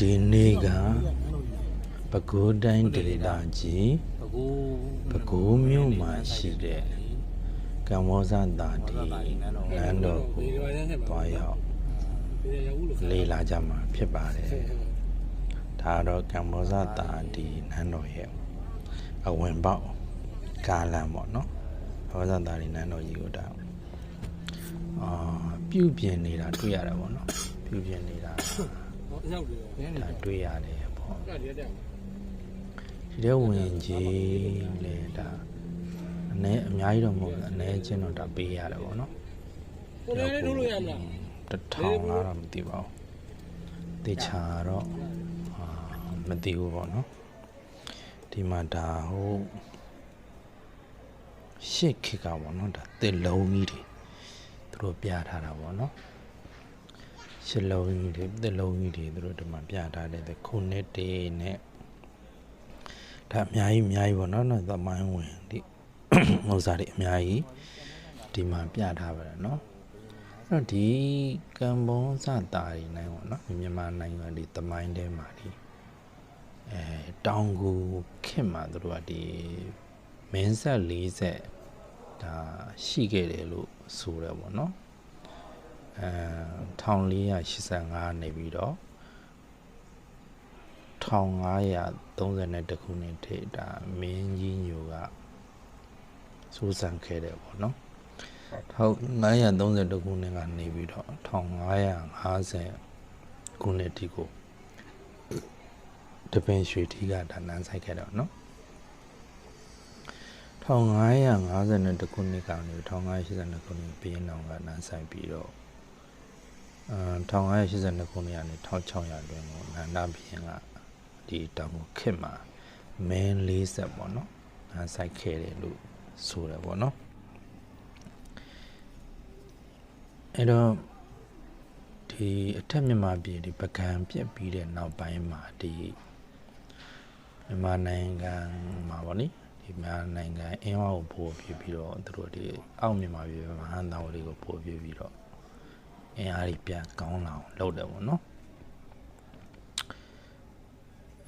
ဒီနေ့ကပဲခူးတိုင်းဒေသကြီးဘကူပဲခူးမြို့မှာရှိတဲ့ကမ္ဘောဇတာဒီလမ်းတော်ကိုတွားရောက်လေ့လာကြမှာဖြစ်ပါတယ်ဒါတော့ကမ္ဘောဇတာဒီလမ်းတော်ရဲ့အဝင်ပေါက်ကားလမ်းပေါ့နော်ကမ္ဘောဇတာဒီလမ်းတော်ကြီးကိုဒါအာပြုပြင်နေတာတွေ့ရတာပေါ့နော်ပြုပြင်နေတာရောက် တယ်ဒါတွေ့ရတယ်ပေါ့ကတည်းကဒီတဲ့ဝင်ကြီးလေဒါအနည်းအများကြီးတော့မဟုတ်ဘူးအနည်းချင်းတော့ဒါပေးရတယ်ပေါ့နော်ကိုလည်းလည်းထုတ်လို့ရမလားတစ်ထောင်လားတော့မသိပါဘူးတေချာတော့အာမသိဘူးပေါ့နော်ဒီမှာဒါဟိုရှစ်ခေတ်ကပေါ့နော်ဒါတစ်လုံးကြီးတွေသူတို့ပြထားတာပေါ့နော် ရှစ်လုံးကြီးတွေတစ်လုံးကြီးတွေသူတို့ဒီမှာပြထားတယ်ခုနှစ်တေနဲ့ဒါအများကြီးအများကြီးပေါ့နော်နော်သမိုင်းဝင်ဒီဥစ္စာတွေအများကြီးဒီမှာပြထားပါတော့နော်အဲ့တော့ဒီကံဘုံစတာတွေနိုင်ပေါ့နော်မြန်မာနိုင်ငံဒီသမိုင်းထဲမှာဒီအဲတောင်ကူခင်မှာသူတို့ကဒီမင်းဆက်40ဒါရှိခဲ့တယ်လို့ဆိုတယ်ပေါ့နော်အဲ 1485နေပြီးတော့1532ခုနှစ်ထိဒါမင်းကြီးညိုကစိုးစံခဲ့တယ်ပေါ့နော်1532ခုနှစ်ကနေပြီးတော့1550ခုနှစ်ထိကိုတပင်ရွှေထီးကဒါနန်းဆိုင်ခဲ့တော့နော်1552ခုနှစ်ကနေ1582ခုနှစ်ပြည်နောင်ကနန်းဆိုင်ပြီးတော့ အဲ1582ခုနှစ်ကနေ1600အတွင်းကိုနန္ဒဘုရင်ကဒီတောင်ကိုခစ်မှာမင်း40ပေါ့နော်အဲစိုက်ခဲ့တယ်လို့ဆိုတယ်ပေါ့နော်အဲ့တော့ဒီအထက်မြန်မာပြည်ဒီပကံပြက်ပြီးတဲ့နောက်ပိုင်းမှာဒီမြန်မာနိုင်ငံမှာပေါ့နိဒီမြန်မာနိုင်ငံအင်းဝါကိုပို့ပြပြီးတော့သူတို့ဒီအောက်မြန်မာပြည်မှာဟန်တောင်တွေကိုပို့ပြပြီးတော့ အင်းအားကြီးပြန်ကောင်းလာအောင်လုပ်တယ်ပေါ့နော်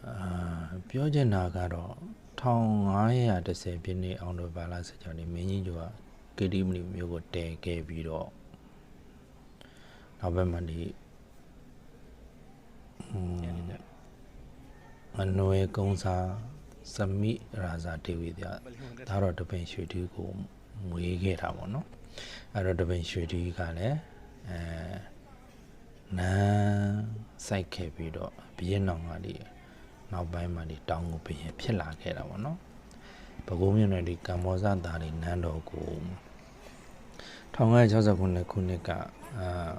အာပြောချင်တာကတော့1510ပြည့်နှစ်အောင်တိုဘာလ16နေ့မင်းကြီးကျော်ကကေတီမနီမျိုးကိုတည်ခဲ့ပြီးတော့နောက်ဘက်မှာဒီအနွယ်ကုန်းစာစမိရာဇာဒေဝီပြဒါတော့တပင်ရွှေတီကိုမွေးခဲ့တာပေါ့နော်အဲ့တော့တပင်ရွှေတီကလည်း အဲနန်းစိုက်ခဲ့ပြီးတော့ဘီရင်နောင်ကဒီနောက်ပိုင်းမှာဒီတောင်ကိုဘရင်ဖြစ်လာခဲ့တာပေါ့နော်။ပဲခူးမြို့နယ်ဒီကမ္ဘောဇသားတွေနန်းတော်ကို1960ခုနှစ်ခုနှစ်ကအာ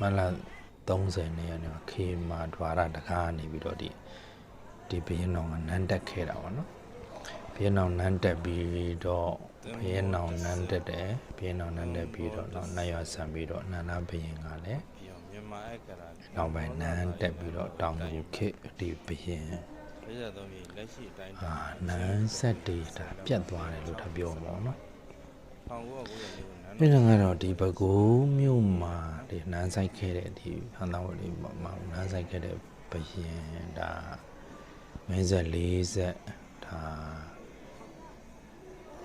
မလာ30နေရနေခေမာဒွါရတကားနေပြီးတော့ဒီဒီဘရင်တော်ကနန်းတက်ခဲ့တာပေါ့နော်။ ဘရင်တော်နန်းတက်ပြီးတော့ဘရင်တော်နန်းတက်တယ်ဘရင်တော်နန်းတက်ပြီးတော့နောက်နိုင်ရဆန်ပြီးတော့နန္ဒဘရင်ကလည်းမြန်မာအကရာနောက်ပိုင်းနန်းတက်ပြီးတော့တောင်ကိုခေတ်ဒီဘရင်လက်ရသုံးပြီးလက်ရှိအတိုင်းအာနန်းဆက်တွေဒါပြတ်သွားတယ်လို့ထပ်ပြောမှာပေါ့နော်1990လေးကိုနန်းပြည်နယ်ကတော့ဒီဘကူမြို့မှာဒီနန်းဆိုင်ခဲ့တဲ့ဒီဟန်တော်လေးမှာနန်းဆိုင်ခဲ့တဲ့ဘရင်ဒါမင်းဆက်40ဒါ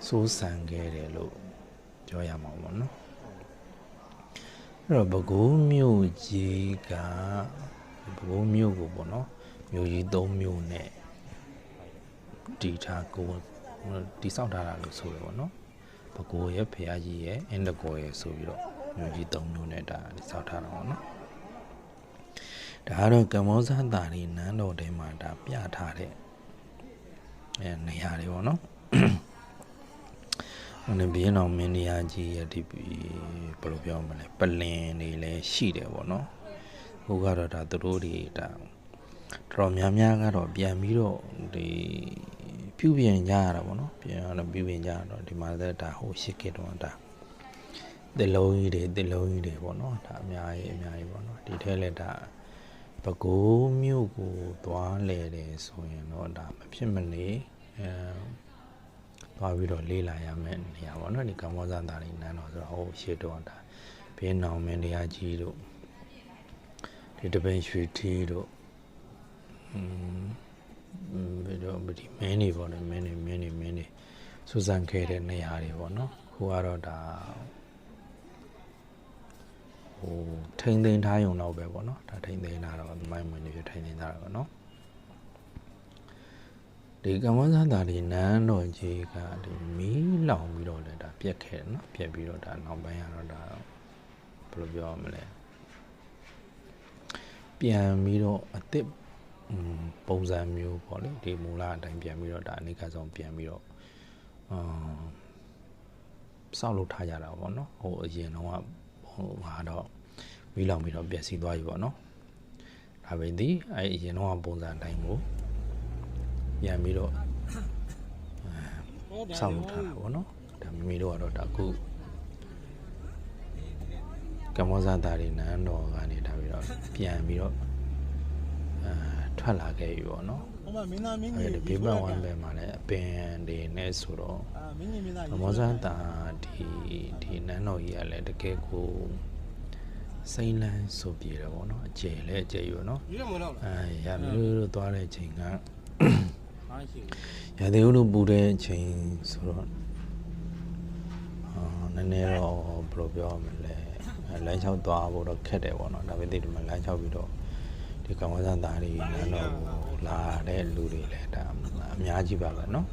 စိုးစံခဲ့တယ်လို့ပြောရမှာပေါ့နော်အဲ့တော့ဘကူမြို့ကြီးကဘကူမြို့ကိုပေါ့နော်မြို့ကြီး၃မြို့နဲ့တီထားကိုတိဆောက်ထားတာလို့ဆိုရပါတော့ဘကိုးရဲ့ဖះကြီးရဲ့အင်တကောရဲ့ဆိုပြီးတော့မျိုးကြီး၃မျိုးနဲ့ဒါစောက်ထားတာပေါ့နော်ဒါကတော့ကမ္ဘောဇတာရီနန်းတော်ထဲမှာဒါပြထားတဲ့အဲနေရာတွေပေါ့နော် ဟိုနေဘီရင်အောင်မင်းနေရာကြီးရဲ့ဒီဘယ်လိုပြောမလဲပလင်တွေလည်းရှိတယ်ပေါ့နော်ဟိုကတော့ဒါသူတို့တွေဒါတော်တော်များများကတော့ပြန်ပြီးတော့ဒီပြုပြင်ကြရတာပေါ့နော်ပြန်တော့ပြုပြင်ကြရတော့ဒီမှာလည်းဒါဟိုရှစ်ခေတ်တော့ဒါတစ်လုံးကြီးတွေတစ်လုံးကြီးတွေပေါ့နော်ဒါအများကြီးအများကြီးပေါ့နော်ဒီထဲလည်းဒါပဲခူးမြို့ကိုသွားလဲတယ်ဆိုရင်တော့ဒါမဖြစ်မနေအဲ သွားပြီးတော့လေ့လာရမယ့်နေရာပေါ့နော်ဒီကမ္ဘောဇသာရိနန်းတော်ဆိုတော့ဟိုရှေ့တော်တာဘင်းနောင်မင်းတရားကြီးတို့ဒီတပင်ရွှေထီးတို့อืมပြီးတော့ဒီမင်းနေပေါ့နော်မင်းနေမင်းနေမင်းနေစူဇန်ခဲ့တဲ့နေရာတွေပေါ့နော်ခုကတော့ဒါဟိုထိမ့်သိမ်းထားရုံတော့ပဲပေါ့နော်ဒါထိမ့်သိမ်းထားတော့မိုင်းမွေနေပြထိမ့်သိမ်းထားတာပေါ့နော် ဒီကမ္ဘောဇာတာဒီနန်းတော်ကြီးကဒီမီးလောင်ပြီးတော့လည်းဒါပြက်ခဲ့တယ်နော်ပြက်ပြီးတော့ဒါနောက်ပိုင်းကတော့ဒါဘယ်လိုပြောရမလဲပြန်ပြီးတော့အစ်စ်อืมပုံစံမျိုးပေါ့လေဒီမူလအတိုင်းပြန်ပြီးတော့ဒါအနိကဆုံးပြန်ပြီးတော့အာစောက်လုပ်ထားကြတာပေါ့နော်ဟိုအရင်တော့ဟိုဟာတော့မီးလောင်ပြီးတော့ပျက်စီးသွားပြီပေါ့နော်ဒါပဲဒီအဲအရင်တော့ပုံစံအတိုင်းကို ပြန်ပြီးတော့စောက်လုပ်ထားတာပေါ့နော်ဒါမိမိတို့ကတော့ဒါအခုကမ္ဘောဇာတာရီနန်းတော်ကနေဒါပြီးတော့ပြန်ပြီးတော့အဲထွက်လာခဲ့ပြီပေါ့နော်ဟိုမှာမင်းသားမင်းအဲ့ကြီးဒီဘေးပတ်ဝန်းဘက်မှာလည်းအပင်တွေနဲ့ဆိုတော့အာမင်းကြီးမင်းသားကမ္ဘောဇာတာဒီဒီနန်းတော်ကြီးကလည်းတကယ်ကိုစိမ့်လန်းဆိုပြေတယ်ပေါ့နော်အကျယ်လည်းအကျယ်อยู่နော်ဒီကမတော့လားအဲရမျိုးတို့သွားတဲ့အချိန်ကအား ရှိရသေးဦးတို့ပူတဲ့အချိန်ဆိုတော့အာနည်းနည်းတော့ဘယ်လိုပြောရမလဲအဲလမ်းလျှောက်သွားဖို့တော့ခက်တယ်ပေါ့နော်ဒါပေမဲ့ဒီမှာလမ်းလျှောက်ပြီးတော့ဒီကမ္ဘောဇာသားတွေနန်းတော်ကိုလာတဲ့လူတွေလည်းဒါအများကြီးပါပဲနော်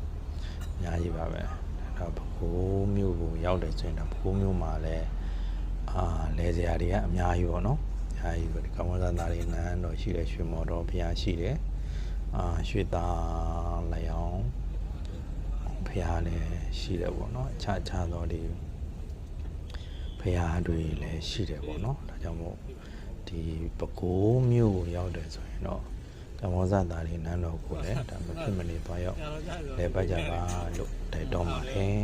အများကြီးပါပဲဒါတော့ဘကိုးမျိုးကိုရောက်တယ်ဆိုရင်တော့ဘကိုးမျိုးမှာလည်းအာလဲစရာတွေကအများကြီးပေါ့နော်အများကြီးပဲဒီကမ္ဘောဇာသားတွေနန်းတော်ရှိတယ်ရွှေမော်တော်ဘုရားရှိတယ် အာရွှေသားလျောင်းဖះလည်းရှိတယ်ပေါ့နော်အခြားအခြားသောဒီဖះတွေလည်းရှိတယ်ပေါ့နော်ဒါကြောင့်မို့ဒီပကိုးမြို့ကိုရောက်တယ်ဆိုရင်တော့ကမ္ဘောဇသားလေးနန်းတော်ကိုလည်းဒါမဖြစ်မနေသွားရောက်ရတော့ကြလဲပတ်ကြပါလို့တိုက်တော်ပါတယ်